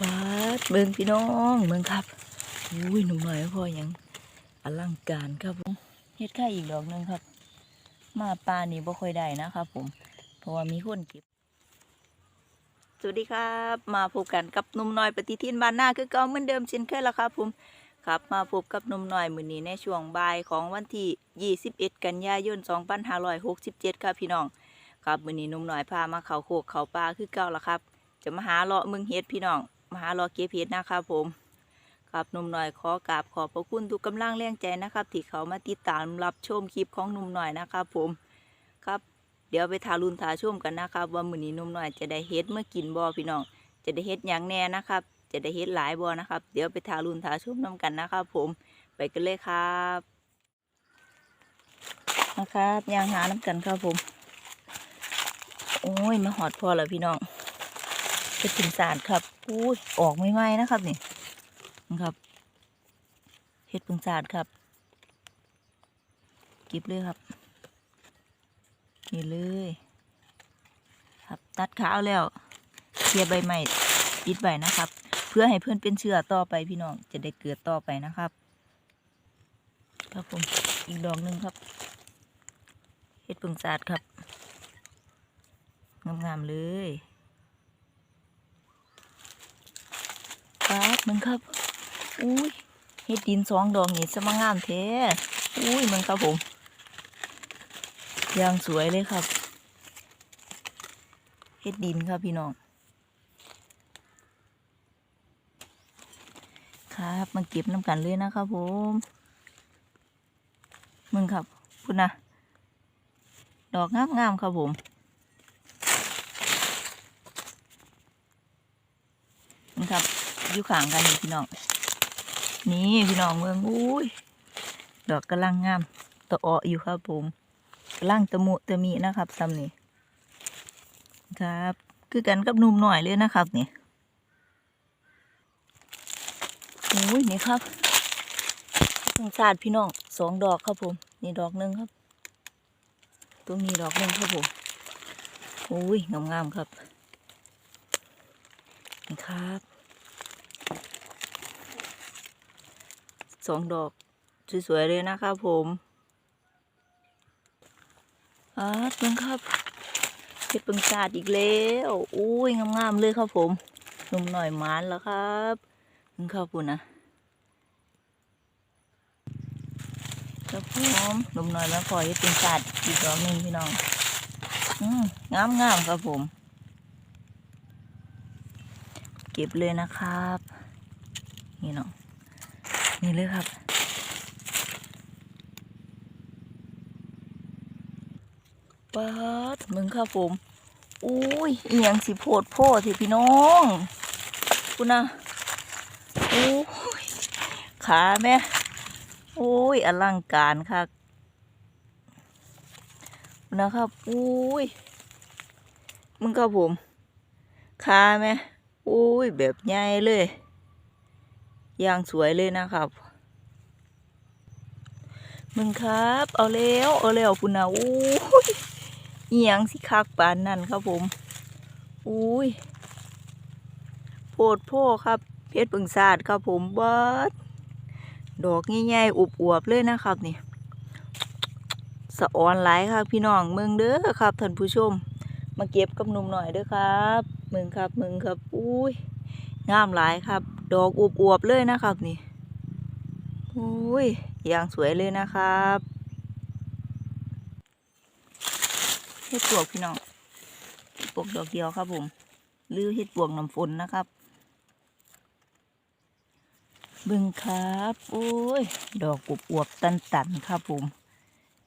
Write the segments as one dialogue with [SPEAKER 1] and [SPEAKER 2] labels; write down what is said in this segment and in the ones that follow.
[SPEAKER 1] ปาดเบิ่งพี่น้องเบิ่งครับอุ้ยหนุ่มหน่อยพ่อยังอลังการครับผมเฮ็ดไข่อีกดอกหนึงครับ มาปลานี่บ่ค่อยได้นะครับผม เพราะว่ามีคนเก็บสวัสดีครับ มาพบกันกับหนุ่มน้อยปฏิทินบ้านหน้าคือเก่าเหมือนเดิมเช่นเคยแล้วครับผมครับมาพบกับหนุ่มน้อยมือนี้ในช่วงบ่ายของวันที่ 21 กันยายน 2567 ครับพี่น้อง ครับมือนี้หนุ่มน้อยพามาเขาโคกเขาปลาคือเก่าแล้วครับ จะมาหาเลาะมืองเฮ็ดพี่น้อง มาหาเลาะเก็บเฮ็ดนะครับผมครับหนุ่มหน้อยขอกราบขอบพระคุณทุกกำลังแรงใจนะครับ ที่เขามาติดตามรับชมคลิปของหนุ่มหน้อยนะครับผมครับเดี๋ยวไปทารุนทาชมกันนะครับ ว่ามือนี้หนุ่มหน้อยจะได้เฮ็ดเมื่อกินบ่พี่น้อง จะได้เฮ็ดหยังแน่นะครับ จะได้เฮ็ดหลายบ่นะครับ เดี๋ยวไปทารุนทาชมนํกันนะครับ ผมไปกันเลยครับนะครับย่างหาน้ำกันครับผม โอ้ยมาหอดพอแล้วพี่น้อง จะถึงสารครับอุ้ยออกไม่ไหมนะครับนี่นะครับเฮ็ดพึงสารครับเก็บเลยครับ นี่เลย ครับตัดขาวแล้วเคลียร์ใบใหม่ปิดใบนะครับ เพื่อให้เพื่อนเป็นเชื้อต่อไปพี่น้องจะได้เกิดต่อไปนะครับ ครับผมอีกดอกหนึ่งครับเฮ็ดพึงสาดครับงามๆเลยครับ มึงครับอุ้ยเฮ็ดดินสองดอกนี่สมางามแท้อุ้ยมึงครับผมยางสวยเลยครับเฮ็ดดินครับพี่น้องครับมาเก็บน้ำกันเลยนะครับผมมึงครับคุณนะดอกงามๆครับผม นี่ครับ อยู่ข้างกันพี่น้อง นี่พี่น้องเมืองอุ้ย ดอกกำลังงามตะอออยู่ครับผมกำลังตะมุตะมีนะครับซ้ำนี่ครับ คือกันกับหนุ่มหน่อยเลยนะครับนี่โอ้ยนี่ครับสงสารพี่น้องสองดอกครับผม นี่ดอกหนึ่งครับ ตรงนี้ดอกหนึ่งครับผมโอ้ยงามๆครับนี่ครับ สองดอก สวยๆเลยนะครับผมอาร์ตเบิ่งครับเห็ดปิงศาสตร์อีกแล้วอุ้ยงามๆเลยครับผมหนุ่มหน่อยมานแล้วครับเบิ่งครับปุ่นนะครับผมหนุ่มหน่อยมาพอเห็ดปิงศาสตร์อีกดอกหนึ่งพี่น้องอืมงามๆครับผม เก็บเลยนะครับ นี่เนาะ นี่เลยครับปัดมึงครับผม อุ้ยเอียงสิโพดโพดสิพี่น้องคุณนะโอ้ยขาแม่โอ้ยอลังการค่ะคุณนะครับอุ้ยมึงครับผมขาแม่อุ้ยแบบใหญ่เลย อย่างสวยเลยนะครับ มึงครับ เอาแล้วเอาแล้วพุ่นะอุ้ยเอียงสิคักปานนั่นครับผมอุ้ยโพดโพครับเพชรปึงศาสตร์ครับผมเบิดดอกใหญ่ๆอุบอวบเลยนะครับนี่สะออนหลายครับพี่น้องมืองเด้อครับท่านผู้ชม มาเก็บกับหนุ่มหน่อยเด้อครับมึงครับมึงครับอุ้ยงามหลายครับ ดอกอวบๆเลยนะครับนี่อุ้ยอย่างสวยเลยนะครับเห็ดปวกพี่น้องปวกดอกเดียวครับผมหรือเห็ดปวกน้ำฝนนะครับบึงครับโอ้ย ดอกอวบๆตันๆครับผม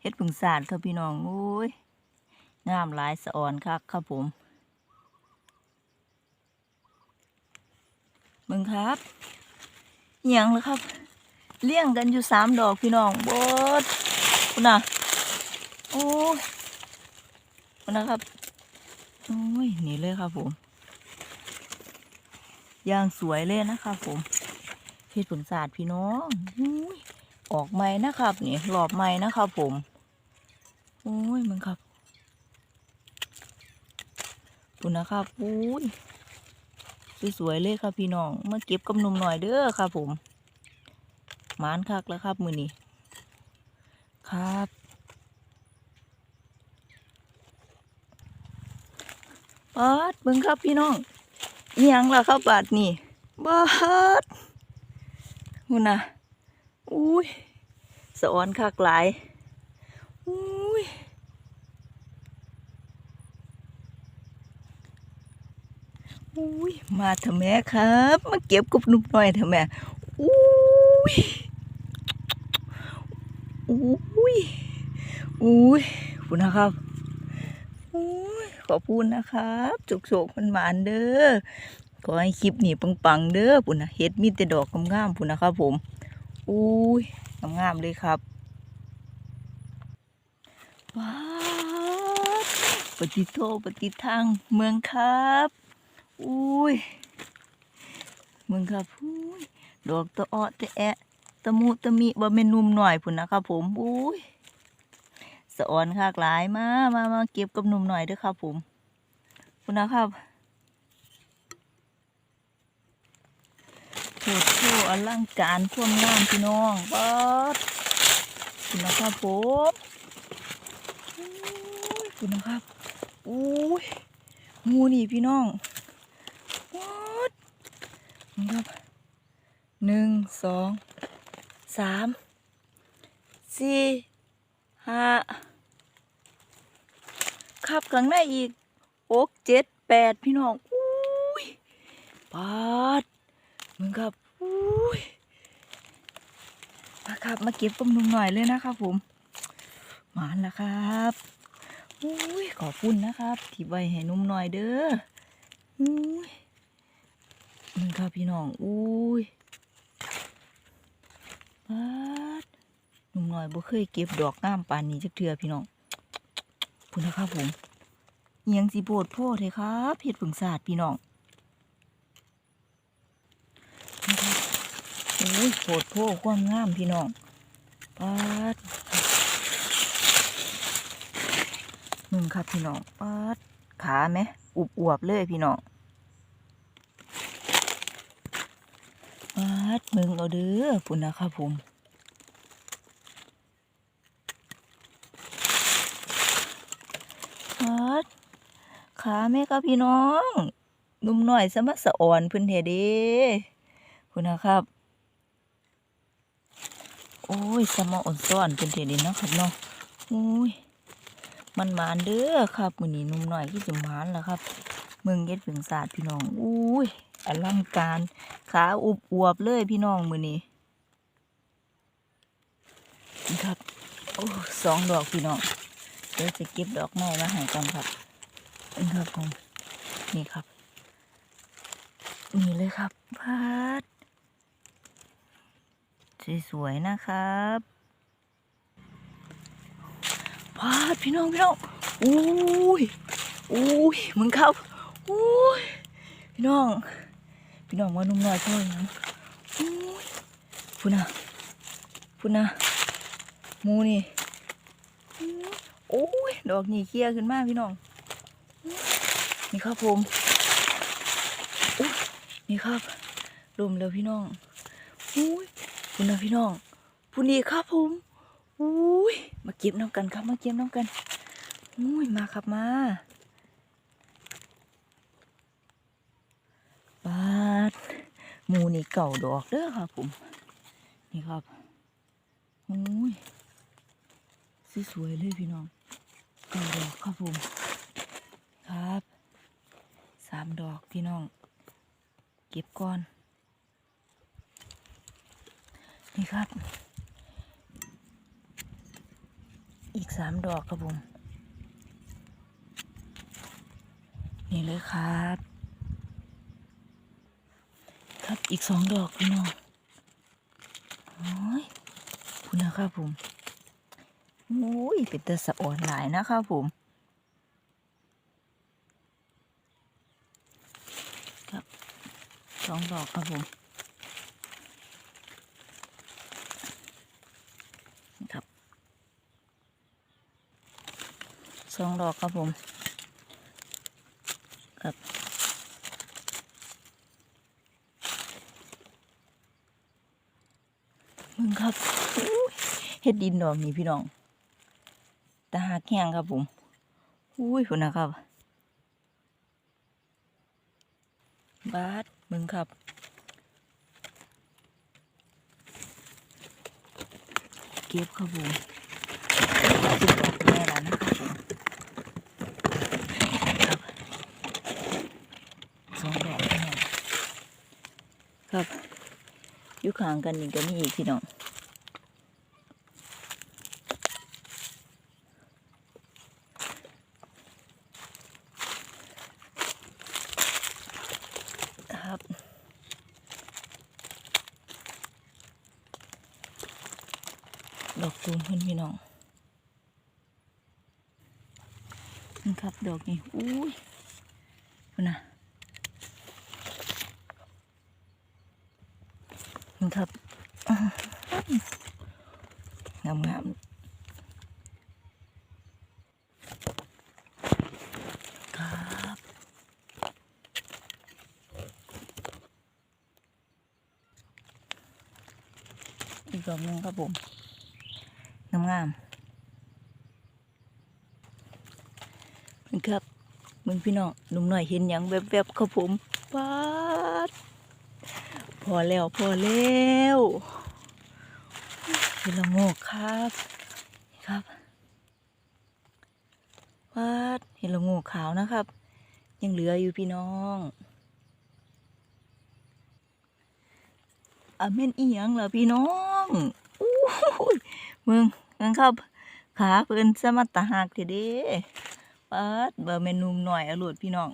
[SPEAKER 1] เห็ดผึ่งสาดครับพี่น้องโอ้ยงามหลายสะอ่อนครับครับผม มึงครับอหย่างเลยครับเลี้ยงกันอยู่สามดอกพี่น้องบดคุณน่ะโอ้ยคุณนะครับโอ้ยนี่เลยครับผมอย่างสวยเลยนะครับผมเพชรผลศาสตร์พี่น้องอุ้ยออกไม้นะครับนี่หลอบไม้นะครับผมโอ้ยมึงครับคุณนะครับอุ้ย สวยๆเลยครับพี่น้องมาเก็บกับนุ่มหน่อยเด้อครับผมหมานคักแล้วครับมือนี้ครับบาดเบิ่งครับพี่น้องอิหยังล่ะครับบาดนี่บาดหุ่นนะอุ้ยสะออนคักหลายอุ้ย อุ้ยมาเถอะแม่ครับ มาเก็บกบหนุ่มหน่อยเถอะแม่อุ้ยอุ้ยอุ้ยคุณนะครับอุ้ยขอบคุณนะครับจุกโศกมันหมานเด้อขอให้คลิปนี้ปังๆเด้อปุ่นนะเฮ็ดมีแต่ดอกงามๆปุ่นนะครับผมอุ้ยงามๆเลยครับว้าวปฏิโทปฏิทางเมืองครับ อุ้ยมึงครับอุ้ยดอกตะอ้อตะแอะตะมุตะมิบ่แม่นหนุ่มหน่อยพุ่นนะครับผมอุ้ยสะออนคากหลายมามามาเก็บกับหนุ่มหน่อยด้อครับผมพุ่นนะครับโหดโชว์อลังการความงาพี่น้องป๊อดพุ่นนะครับผมอุ้ยพุ่นนะครับ อุ้ยมูนี่พี่น้อง วัดครับหนึ่งสอง สามสี่ห้าขับข้างในอีกหกเจ็ดแปดพี่น้องอุ้ยปาดมึงครับอุ้ยมาครับมาเก็บกำนุมหน่อยเลยนะครับผมหมานแล้วครับอุ้ยขอบคุณนะครับที่ไว้ให้นุ่มหน่อยเด้ออุ้ยมึงครับพี่น้องอุ้ย หนุ่มน้อยบ่เคยเก็บดอกงามปานนี้จักเทื่อพี่น้องพูดนะครับผมอิหยังสิโปวดโพดเลยครับเห็ดผึ่งศาสตร์พี่น้องนะครับโอ้ยโปวดโพดความงามพี่น้องปาดมึงครับพี่น้องปาดขาไหมอุบอวบๆเลยพี่น้อง ปาดมึงเอาเด้อปุ่นนะครับผมปาดขาแม่ครับพี่น้องนุ่มหน่อยสมัสะอ่อนเพิ่นเทเด้พุ่นะครับ โอ้ยสมออ่อนซ้อนเพิ่นเทเด้เนาะครับเนาะโอ้ยมันมานเด้อครับมือนี้นุ่มหน่อยคือสิหมานล่ะครับ มึงเย็ดผึ่งศาสตร์พี่น้องอุ้ย อลังการขาอุบอวบเลยพี่น้องมือนี้นี่ครับโอ้สองดอกพี่น้องเดี๋ยวจะเก็บดอกไม้มาให้กันครับนี่ครับผมนี่ครับ นี่เลยครับพาดสวยๆนะครับพาดพี่น้องพี่น้องอุ้ยอุ้ยมึงครับอุ้ยพี่น้อง พี่น้องว่านุ่มน้อยช่วยยังพูน่ะพูน่ะมูนี่โอ้ยดอกนี่เคลียขึ้นมากพี่น้อง นี่ครับผมนี่ครับลมแล้วพี่น้องอุ้ยพูน่ะพี่น้องพูนี่ครับผมอุ้ยมาเก็บน้ำกันครับมาเก็บน้ำกันอุ้ยมาครับมา ปาด หมูนี่เก่าดอกเด้อครับผม นี่ครับโอ้ยสวยเลยพี่น้องเก่าดอกครับผม ครับสามดอกพี่น้อง เก็บก่อน นี่ครับ อีกสามดอกครับผม นี่เลยครับ อีกสองดอกพี่น้องโอ้ยคุณนะครับผมโอ้ยเป็นตะสะอ่อนหลายนะครับผมครับสองดอกครับผมครับสองดอกครับผมครับ มึงครับเฮ็ดดินดอกนี่พี่น้องตาหักแห้งครับผมอุ้ยคุณนะครับบาสมึงครับเก็บครับผมสิบดอกแม่แล้วนะครับผมครับสองดอกพี่น้องครับ อยู่ข้างกันนี่ก็มีอีกพี่น้องครับดอกตูมเพื่อนพี่น้องนี่ครับดอกนี้อุ้ยคุณนะ ครับงามงามครับอีกดอกนึงครับผมงามงามครับมึงพี่น้องหนุ่มหน่อยเห็นอย่างแวบๆครับผมป๊า อแล้วพอแล้วเห็นละโงกครับครับป๊าดเห็นละโงกขาวนะครับ ยังเหลืออยู่พี่น้องอะเม่นอียงเหรอพี่น้องอู้มึงมึงครับ ขาเพิ่นสมัตตาหักเด้เด้ปัดเบอร์เมนูหน่อยอรุดพี่น้อง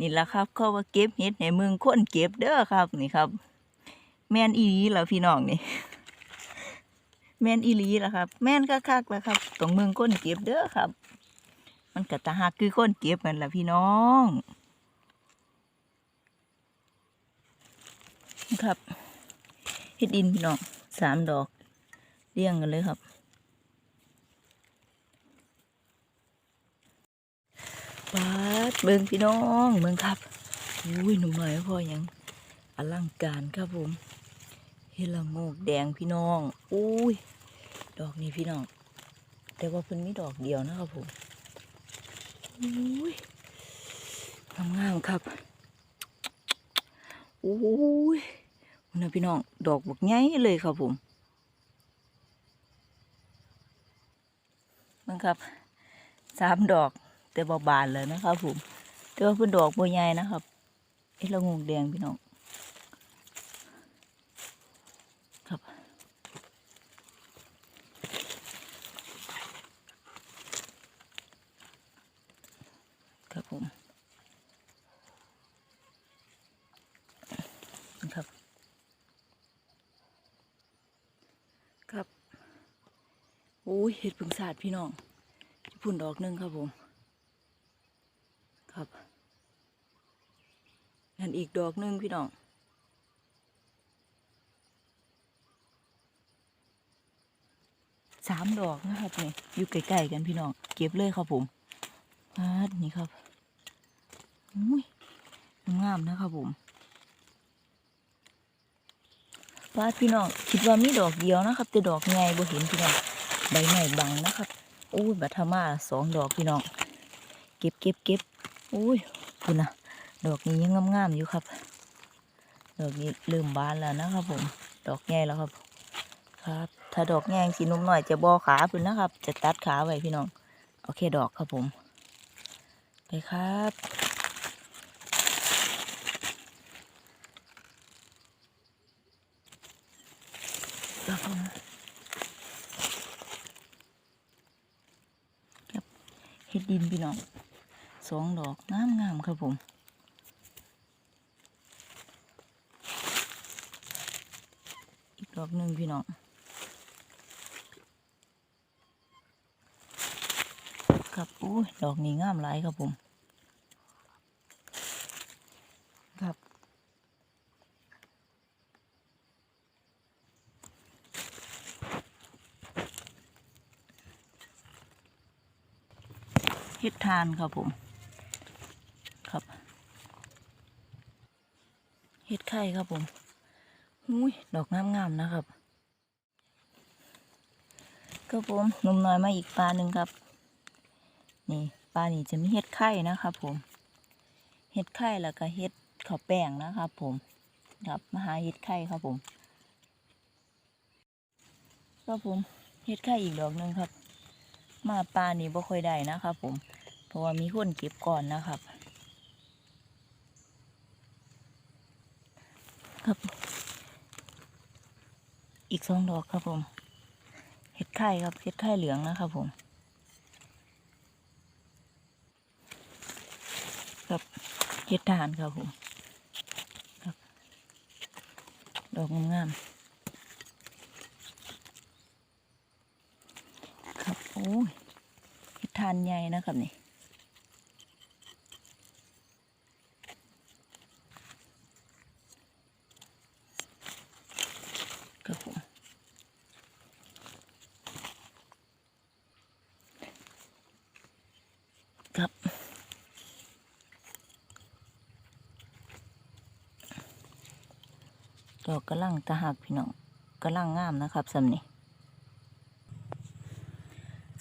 [SPEAKER 1] นี่ละครับ เขาว่าเก็บเห็ดให้มึงคนเก็บเด้อครับนี่ครับ แม่นอีลีแล้วพี่น้องนี่แม่นอีลีแล้วครับ แม่นคักๆแล้วครับต้องมึงคนเก็บเด้อครับ มันกะตาหักคือคนเก็บมันละพี่น้องครับเฮ็ดดินพี่น้องสามดอกเรียงกันเลยครับ ปาดเบิ่งพี่น้องเบิ่งครับอุ้ยหนุ่มหน่อยพ่อยังอลังการครับผมเฮละโงกแดงพี่น้องอุ้ยดอกนี้พี่น้อง แต่ว่าเพิ่นมีดอกเดียวนะครับผมอุ้ยงามๆครับอุ้ยนะพี่น้องดอกบักใหญ่เลยครับผมมันครับสามดอก แต่บาบานเลยนะครับผมแต่ว่าเป็นดอกบัวใหญ่นะครับเอ้ละงงแดงพี่น้องครับครับผมครับครับอุ้ยเห็ดผึ่งสาดพี่น้องญี่ปุ่นดอกหนึ่งครับผม ครับันอีกดอกหนึ่งพี่น้องสามดอกนะครับนี่อยู่ใกล้ๆกันพี่น้องเก็บเลยครับผมอาดนี่ครับอุ้ยงามนะครับผมป้าดพี่น้องคิดว่ามีดอกเดียวนะครับแต่ดอกใหญ่บ่เห็นพี่น้องใบใหญ่บังนะครับอุ้ยบัตมาสองดอกพี่น้อง เก็บเก็บเก็บอุ้ยคุณนะ ดอกนี้ยังงามๆอยู่ครับ ดอกนี้เริ่มบานแล้วนะครับผม ดอกใหญ่แล้วครับ ครับ ถ้าดอกแงงสีนุ่มหน่อยจะบอขาพื้นนะครับ จะตัดขาไว้พี่น้อง โอเคดอกครับผม ไปครับครับผมเฮ็ดดินพี่น้องสองดอกงามๆครับผม อีก ดอกหนึ่งพี่น้องครับอุ้ยดอกนี้งามหลายครับผม ครับเฮ็ดทานครับผม ครับ เฮ็ดไข่ครับผม อุ้ยดอกงามๆนะครับครับผมหนุ่มน้อยมาอีกปลาหนึ่งครับ นี่ปลานี่จะมีเห็ดไข่นะครับผมเห็ดไข่แล้วก็เห็ดข้าวแป้งนะครับผมครับมาหาเห็ดไข่ครับผมครับผมเห็ดไข่อีกดอกหนึ่งครับ มาปลานี่บ่ค่อยได้นะครับผมเพราะว่ามีคนเก็บก่อนนะครับ ครับ อีกสองดอกครับผม เห็ดไข่ครับ เห็ดไข่เหลืองนะครับผม ครับเห็ดทานครับผมครับดอกงามๆครับโอ้ยเห็ดทานใหญ่นะครับนี่ ครับผม ครับ ดอกกระลังตะหักพี่น้องกระลังงามนะครับสำนี่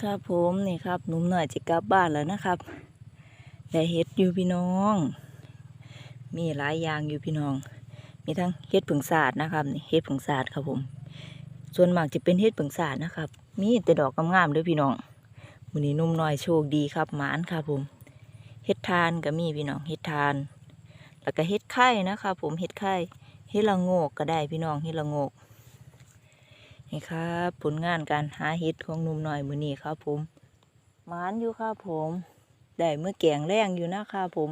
[SPEAKER 1] ครับผมนี่ครับหนุ่มหน่อยจะกลับบ้านแล้วนะครับได้เฮ็ดอยู่พี่น้อง มีหลายอย่างอยู่พี่น้อง มีทั้งเฮ็ดผึ่งสาดนะครับนี่เฮ็ดผึ่งสาดครับผม ส่วนมากจะเป็นเฮ็ดผึ่งสาดนะครับ มีแต่ดอกงามๆเด้วยพี่น้องวันนี้หนุ่มหน้อยโชคดีครับหมานครับผมเฮ็ดทานก็มีพี่น้องเฮ็ดทาน แล้วก็เฮ็ดไข่นะครับผมเฮ็ดไข่ ฮ็ดละโงกก็ได้พี่น้องเฮ็ดละโงกนี่ครับผลงานการหาเฮ็ดของนุ่มหน้อยมือนี้ครับผมหมานอยู่ครับผมได้เมื่อแกงแรงอยู่นะครับผม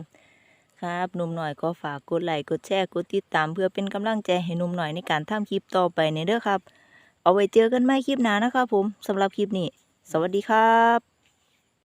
[SPEAKER 1] ครับนุ่มหน่อยก็ฝากกดไลค์กดแชร์กดติดตามเพื่อเป็นกำลังใจให้นุ่มหน่อยในการทำคลิปต่อไปในเด้อครับ เอาไว้เจอกันใหม่คลิปหน้านะครับผมสำหรับคลิปนี้ สวัสดีครับ